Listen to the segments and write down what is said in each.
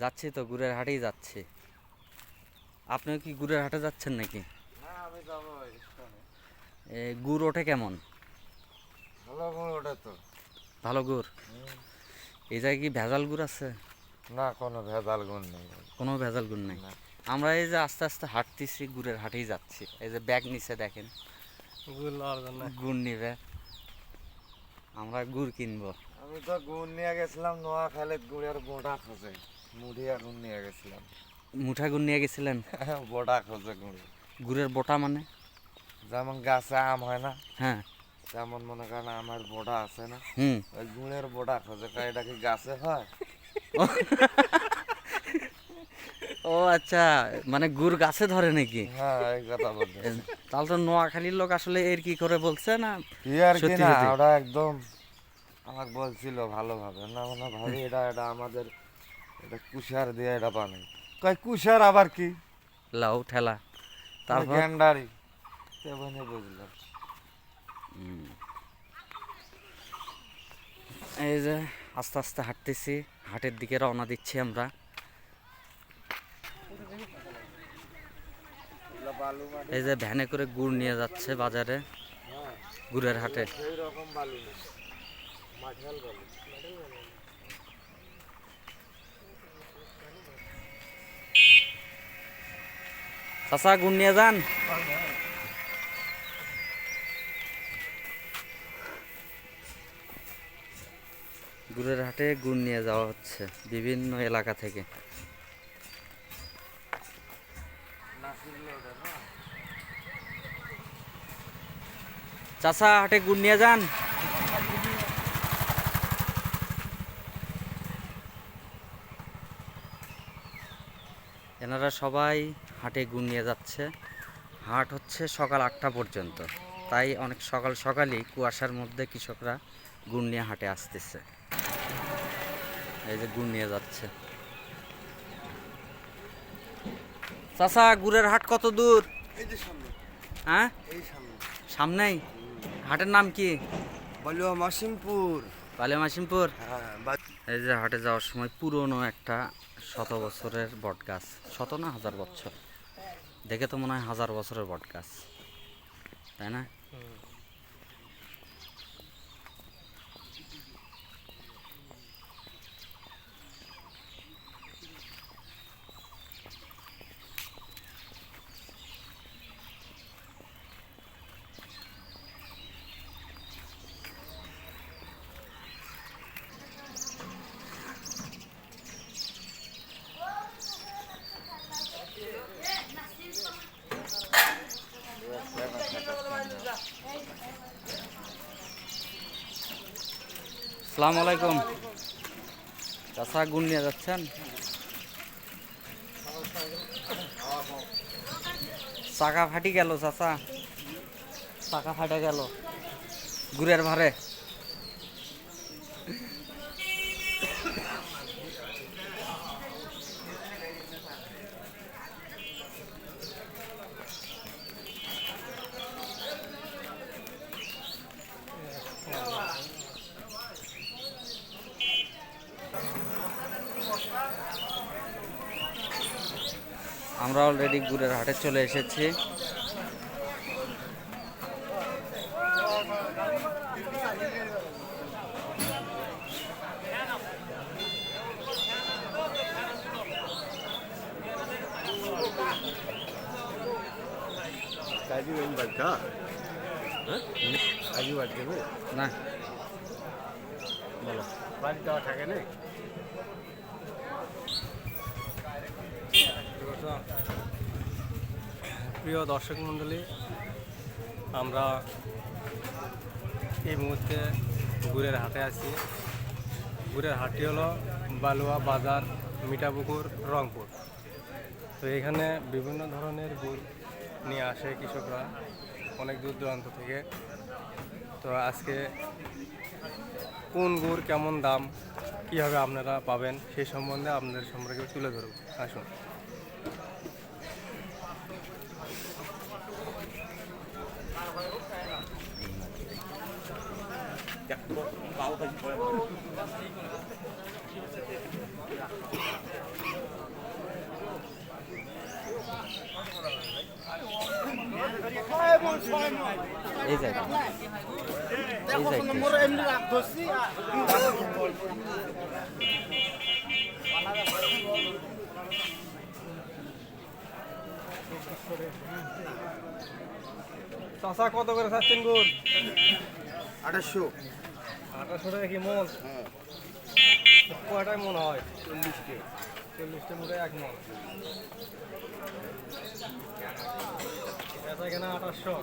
যাচ্ছি তো গুড়ের হাটেই যাচ্ছি। আপনিও কি গুড়ের হাটে যাচ্ছেন নাকি? গুড় ওঠে কেমন? ভালো গুণ ওটা তো। ভালো গুড়? এই জায়গায় কি ভেজাল গুড় আছে? না কোনো ভেজাল গুড় নেই। কোনো ভেজাল গুড় নেই? আমরা এই যে আস্তে আস্তে হাঁটতেছি গুড়ের হাটেই যাচ্ছি। এই যে ব্যাগ নিচে দেখেন। গুড় নিবে। আমরা গুড় কিনবো। আমি তো গুণ নিয়ে গেছিলাম নোয়া খালে গুড়ের বোটা খোঁজে। মুড়িয়া গুণ নিয়ে গেছিলাম। মুঠা গুড় নিয়ে গেছিলেন? বোটা খোঁজে গুড় গুড়ের বোটা মানে? যেমন গাছে আম হয় না? হ্যাঁ তেমন মনে করেন আমার বোটা আছে না? হুম। ওই গুড়ের বোটা খোঁজে এটা কি গাছে হয়? ও আচ্ছা মানে গুড় গাছে ধরে নাকি? হ্যাঁ এই কথা বলতে তাহলে তো নোয়াখালীর লোক আসলে এর কি করে বলছে না? কি আর কি না সত্যি। ওটা একদম আমাকে বলছিল ভালোভাবে। না মানে ভাবি এটা এটা আমাদের এটা কুশার দিয়ে এটা বানাই। কয় কুশার আবার কি? লাউ ঠেলা। তারপর? গ্যান্ডারি। তেমনি বুঝলাম। এই যে আস্তে আস্তে হাঁটতেছি হাটের দিকে রওনা দিচ্ছি আমরা। এই যে ভ্যানে করে গুড় নিয়ে যাচ্ছে বাজারে গুড়ের হাটে। না মাঠাল চাচা গুড় নিয়ে যান। গুড়ের হাটে গুড় নিয়ে যাওয়া হচ্ছে বিভিন্ন এলাকা থেকে। চাচা, হাটে গুড় নিয়ে যান। এনারা সবাই হাটে গুণ নিয়ে যাচ্ছে। হাট হচ্ছে সকাল আটটা পর্যন্ত। তাই অনেক সকাল সকালই কুয়াশার মধ্যে কৃষকরা গুণ নিয়ে হাটে আসতেছে। এই যে গুড় নিয়ে যাচ্ছে। চাচা গুড়ের হাট কত দূর? হ্যাঁ? সামনেই? হাটের নাম কি? বালুয়া মাসিমপুর। কালিয়া মাসিমপুর হ্যাঁ এই যে হাটে যাওয়ার সময় পুরনো একটা শত বছরের বট গাছ। শত না হাজার বছর? দেখে তো মনে হয় হাজার বছরের বট গাছ। তাই না? সালাম আলাইকুম। চাষা গুণ নিয়ে যাচ্ছেন? চাকা ফাটি গেল চাচা। চাকা ফাটে গেল। গুড়ের ভারে। আমরা অলরেডি গুড়ের হাটে চলে এসেছি। হ্যাঁ? না। বাড়ি দেওয়া থাকে না? প্রিয় দর্শক মণ্ডলী, আমরা এই মুহূর্তে গুড়ের হাটে আছি। গুড়ের হাটটি হলো বালুয়া বাজার মিঠাপুকুর, রংপুর। তো এখানে বিভিন্ন ধরনের গুড় নিয়ে আসে কৃষকরা অনেক দূর দূরান্ত থেকে। তো আজকে কোন গুড় কেমন দাম, কীভাবে আপনারা পাবেন সেই সম্বন্ধে আপনাদের সম্পর্কে তুলে ধরব আসুন। এই জায়গা এই জায়গা চাষা কত করে চাচ্ছেন গুড়? আঠাশশো আঠাশশো টাকা কি মন? কয়টায় মন হয়? চল্লিশটি চল্লিশটা মনে এক মন। বেচা কেনা আঠাশশো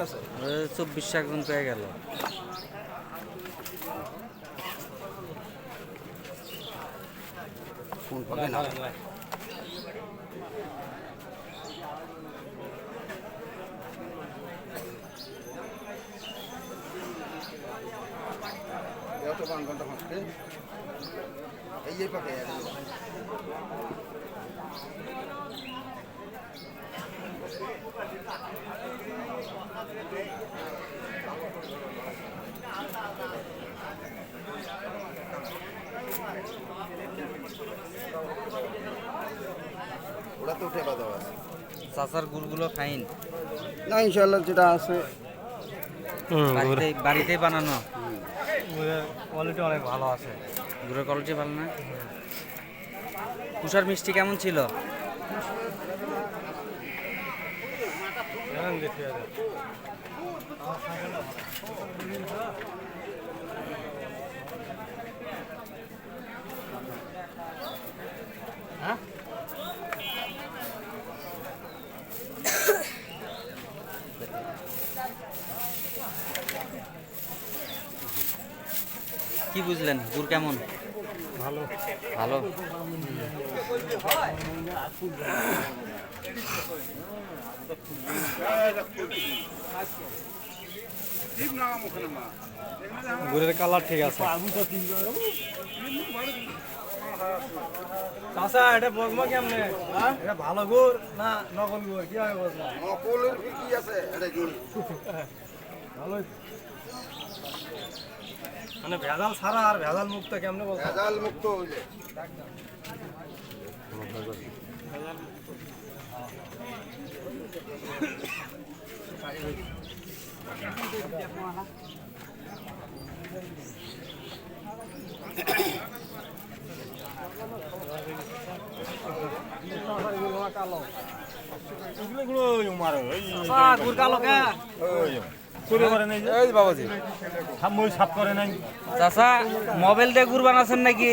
কাছে? চব্বিশশো একজন পেয়ে গেল। ফোন পাবে না? ওরা তো উঠে বাদা আছে। চাচার গুড়গুলো ফাইন না ইনশাল্লাহ যেটা আছে। বাড়িতে বাড়িতেই বানানো কোয়ালিটি অনেক ভালো আছে। গুড়ের কোয়ালিটি ভালো না? কুষার মিষ্টি কেমন ছিল? দেখি বুঝলেন? গুড় কেমন? ভালো। ভালো। গুড়ের কালার ঠিক আছে। চাষা এটা বজমা কেমনে? এটা ভালো গুড়। না নকল গুড়। কি হবে বজমা নকলের কি আছে? এটা ভালো মানে ভেজাল ছাড়া আর ভেজাল মুক্ত কেমনে বলছো ভেজাল মুক্ত হইলে গুড় কালো কে চাচা মোবাইল দিয়ে গুড় বানাচ্ছেন নাকি?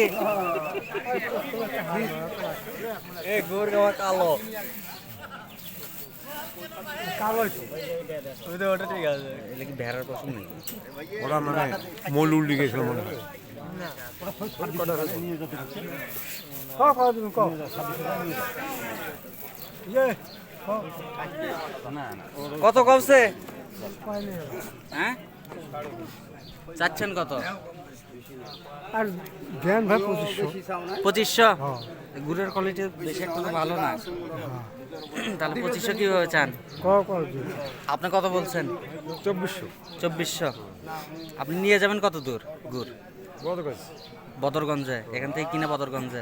কালো। কালো ওরা মানে মনে হয়। কত কমছে? হ্যাঁ? চাচ্ছেন কত? আর জ্ঞান ভাই পঁচিশশো। পঁচিশশো? গুড়ের কোয়ালিটি বেশি একটা ভালো না। তাহলে পঁচিশশো কীভাবে চান? আপনি কত বলছেন? চব্বিশশো। চব্বিশশো। আপনি নিয়ে যাবেন কত দূর? গুড়? বদরগঞ্জে। এখান থেকে কিনা বদরগঞ্জে।